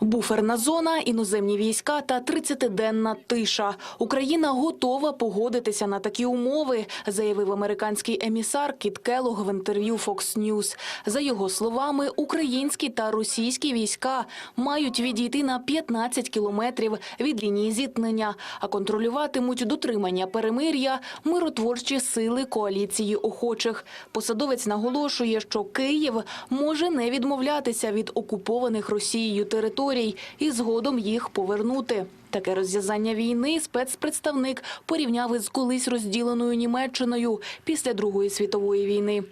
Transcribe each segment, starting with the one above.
Буферна зона, іноземні війська та 30-денна тиша. Україна готова погодитися на такі умови, заявив американський емісар Кіт Келлог в інтерв'ю Fox News. За його словами, українські та російські війська мають відійти на 15 кілометрів від лінії зіткнення, а контролюватимуть дотримання перемир'я миротворчі сили коаліції охочих. Посадовець наголошує, що Київ може не відмовлятися від окупованих Росією територій і згодом їх повернути. Таке розв'язання війни спецпредставник порівняв із колись розділеною Німеччиною після Другої світової війни.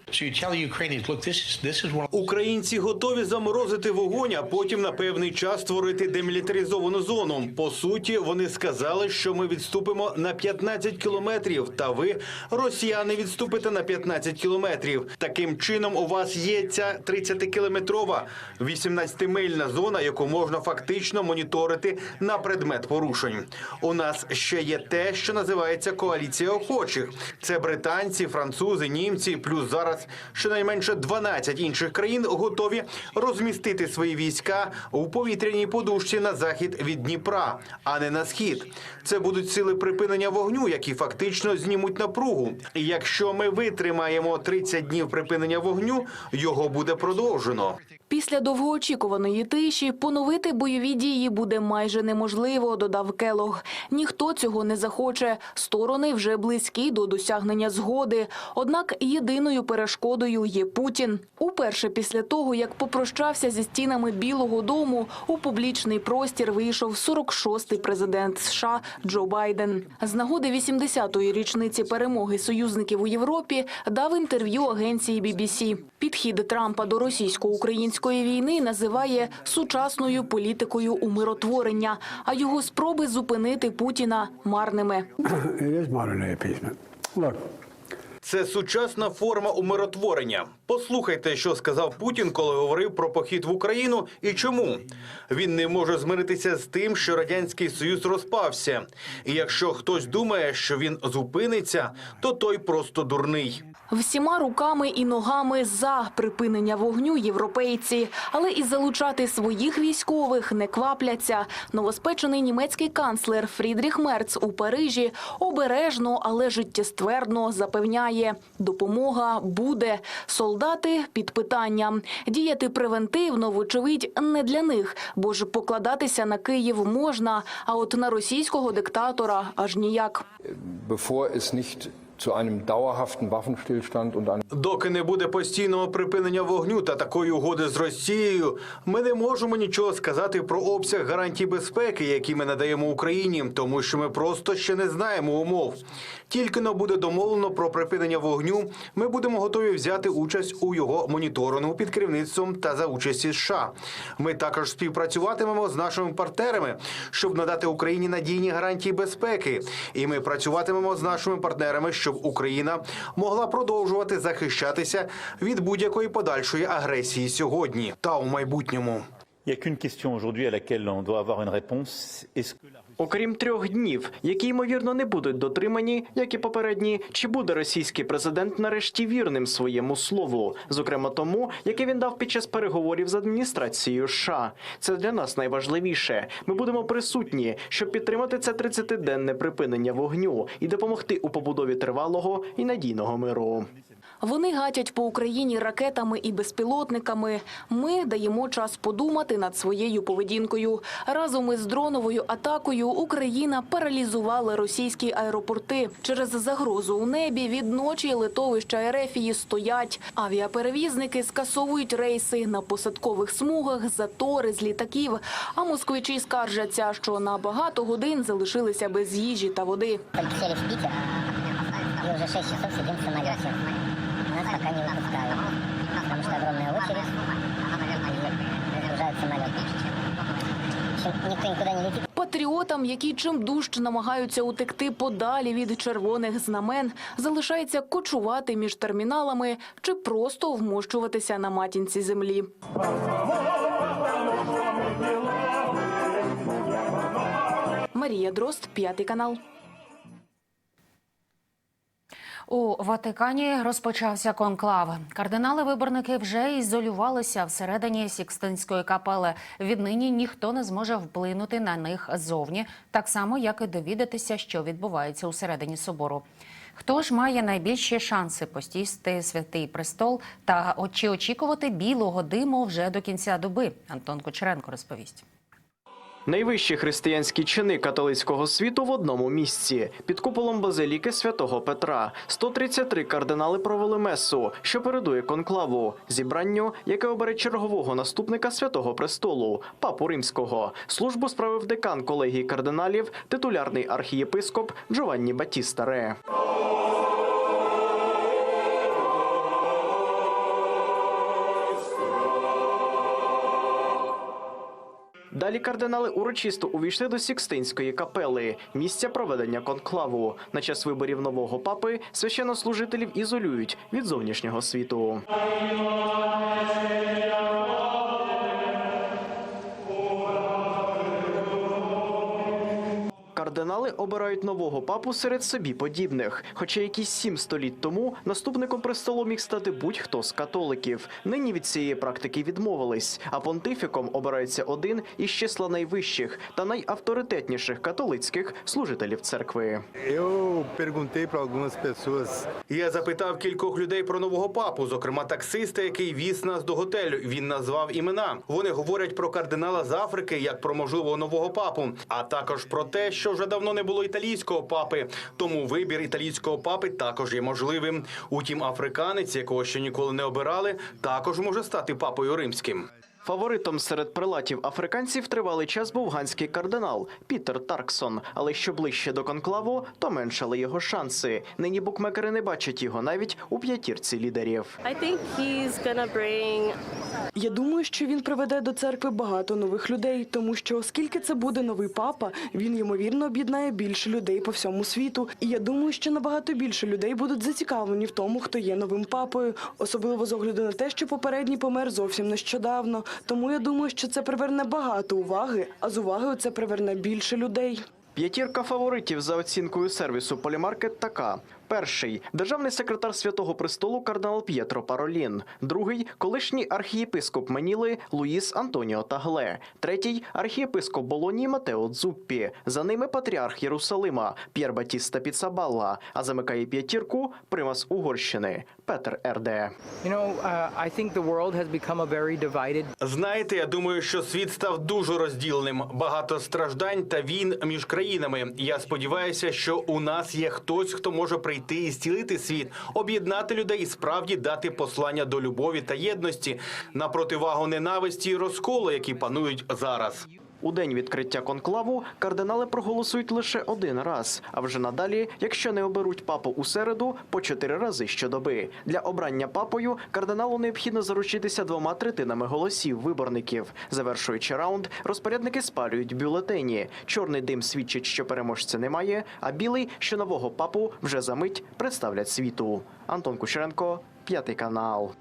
Українці готові заморозити вогонь, а потім на певний час створити демілітаризовану зону. По суті, вони сказали, що ми відступимо на 15 кілометрів. Та ви, росіяни, відступите на 15 кілометрів. Таким чином, у вас є ця 30-кілометрова 18-мильна зона, яку можна фактично моніторити на предмет порушень. У нас ще є те, що називається коаліція охочих. Це британці, французи, німці, плюс зараз щонайменше 12 інших країн готові розмістити свої війська у повітряній подушці на захід від Дніпра, а не на схід. Це будуть сили припинення вогню, які фактично знімуть напругу. І якщо ми витримаємо 30 днів припинення вогню, його буде продовжено. Після довгоочікуваної тиші поновити бойові дії буде майже неможливо, додав Келог. Ніхто цього не захоче. Сторони вже близькі до досягнення згоди. Однак єдиною перешкодою є Путін. Уперше після того, як попрощався зі стінами Білого Дому, у публічний простір вийшов 46-й президент США Джо Байден. З нагоди 80-ї річниці перемоги союзників у Європі дав інтерв'ю агенції BBC. Підхід Трампа до російсько-української війни називає сучасною політикою умиротворення, а його спроби зупинити Путіна марними. Це сучасна форма умиротворення. Послухайте, що сказав Путін, коли говорив про похід в Україну, і чому він не може змиритися з тим, що радянський союз розпався. І якщо хтось думає, що він зупиниться, то той просто дурний. Всіма руками і ногами за припинення вогню європейці, але і залучати своїх військових не квапляться. Новоспечений німецький канцлер Фрідріх Мерц у Парижі обережно, але життєствердно запевняє, допомога буде. Солдати під питанням. Діяти превентивно, вочевидь, не для них, бо ж покладатися на Київ можна, а от на російського диктатора аж ніяк. bevor es nicht zu einem dauerhaften Waffenstillstand und einem Доки не буде постійного припинення вогню та такої угоди з Росією, ми не можемо нічого сказати про обсяг гарантій безпеки, які ми надаємо Україні, тому що ми просто ще не знаємо умов. Тільки но буде домовлено про припинення вогню, ми будемо готові взяти участь у його моніторингу під керівництвом та за участі США. Ми також співпрацюватимемо з нашими партнерами, щоб надати Україні надійні гарантії безпеки. І ми працюватимемо з нашими партнерами, щоб Україна могла продовжувати захищатися від будь-якої подальшої агресії сьогодні та у майбутньому. Il n'y a qu'une question aujourd'hui à laquelle Окрім трьох днів, які ймовірно не будуть дотримані, як і попередні, чи буде російський президент нарешті вірним своєму слову, зокрема тому, яке він дав під час переговорів з адміністрацією США. Це для нас найважливіше. Ми будемо присутні, щоб підтримати це 30-денне припинення вогню і допомогти у побудові тривалого і надійного миру. Вони гатять по Україні ракетами і безпілотниками. Ми даємо час подумати над своєю поведінкою. Разом із дроновою атакою Україна паралізувала російські аеропорти. Через загрозу у небі від ночі литовища Ерефії стоять. Авіаперевізники скасовують рейси на посадкових смугах, затори з літаків. А москвичі скаржаться, що на багато годин залишилися без їжі та води. Только сели в Питер и 6 часов сидим в самолете. Пока не выпускают, потому что огромная очередь, и разгружают самолет. Никто никуда не летит. Патріотам, які чим дужче намагаються утекти подалі від червоних знамен, залишається кочувати між терміналами чи просто вмощуватися на матінці землі. Марія Дрозд, п'ятий канал. У Ватикані розпочався конклав. Кардинали-виборники вже ізолювалися всередині Сікстинської капели. Віднині ніхто не зможе вплинути на них ззовні, так само як і довідатися, що відбувається усередині собору. Хто ж має найбільші шанси постісти святий престол та чи очікувати білого диму вже до кінця доби? Антон Кучеренко розповість. Найвищі християнські чини католицького світу в одному місці під куполом базиліки святого Петра. 133 кардинали провели месу, що передує конклаву, зібранню, яке обере чергового наступника святого престолу, папу римського. Службу справив декан колегії кардиналів, титулярний архієпископ Джованні Батіста Далі кардинали урочисто увійшли до Сікстинської капели, місця проведення конклаву. На час виборів нового папи священнослужителів ізолюють від зовнішнього світу. Кардинали обирають нового папу серед собі подібних. Хоча якісь сім століть тому наступником престолу міг стати будь-хто з католиків. Нині від цієї практики відмовились, а понтифіком обирається один із числа найвищих та найавторитетніших католицьких служителів церкви. Я запитав кількох людей про нового папу, зокрема таксиста, який віз нас до готелю. Він назвав імена. Вони говорять про кардинала з Африки як про можливого нового папу, а також про те, що вже давно не було італійського папи. Тому вибір італійського папи також є можливим. Утім, африканець, якого ще ніколи не обирали, також може стати папою римським. Фаворитом серед прилатів африканців тривалий час був ганський кардинал Пітер Тарксон. Але що ближче до конклаву, то меншали його шанси. Нині букмекери не бачать його навіть у п'ятірці лідерів. Bring Я думаю, що він приведе до церкви багато нових людей, тому що оскільки це буде новий папа, він ймовірно об'єднає більше людей по всьому світу. І я думаю, що набагато більше людей будуть зацікавлені в тому, хто є новим папою, особливо з огляду на те, що попередній помер зовсім нещодавно. Тому я думаю, що це приверне багато уваги, а з увагою це приверне більше людей. П'ятірка фаворитів за оцінкою сервісу Полімаркет така: перший державний секретар Святого Престолу кардинал П'єтро Паролін, другий колишній архієпископ Маніли Луїс Антоніо Тагле, третій архієпископ Болонії Матео Дзуппі. За ними патріарх Єрусалима П'єр Батіста Піцабалла, а замикає п'ятірку примас Угорщини Петер Ерде. Uh, Знаєте, я думаю, що світ став дуже розділеним. Багато страждань та війн між країнами. Я сподіваюся, що у нас є хтось, хто може прийти і зцілити світ, об'єднати людей і справді дати послання до любові та єдності на противагу ненависті і розколу, які панують зараз. У день відкриття конклаву кардинали проголосують лише один раз. А вже надалі, якщо не оберуть папу у середу, по чотири рази щодоби. Для обрання папою кардиналу необхідно заручитися двома третинами голосів виборників. Завершуючи раунд, розпорядники спалюють бюлетені. Чорний дим свідчить, що переможця немає, а білий, що нового папу вже за мить представлять світу. Антон Кучеренко, п'ятий канал.